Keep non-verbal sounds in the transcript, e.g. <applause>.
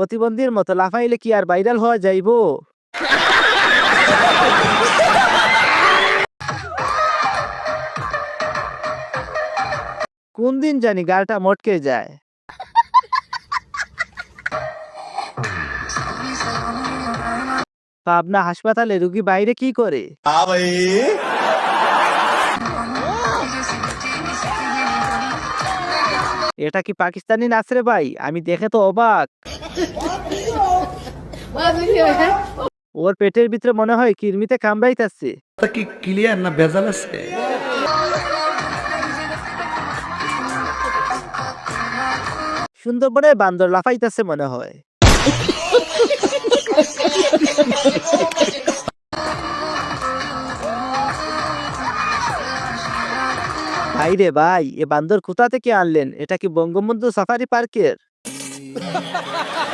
প্রতিবন্ধীর মতো লাফাইলে কি আর ভাইরাল হওয়া যাইব? কোন দিন জানি গালটা মটকে যায়। পাবনা হাসপাতালে রুগী বাইরে কি করে? এটা কি পাকিস্তানি নাচ রে ভাই? আমি দেখে তো অবাক। ওর পেটের ভিতরে মনে হয় কিরমিতে কামড়াইতাছে। কি ক্লিয়ার না ভেজাল আছে? সুন্দরবনে বান্দর লাফাইতাছে মনে হয়। ভাই রে ভাই এ বান্দর কোথা থেকে আনলেন? এটা কি বঙ্গবন্ধু সাফারি পার্কের? <laughs>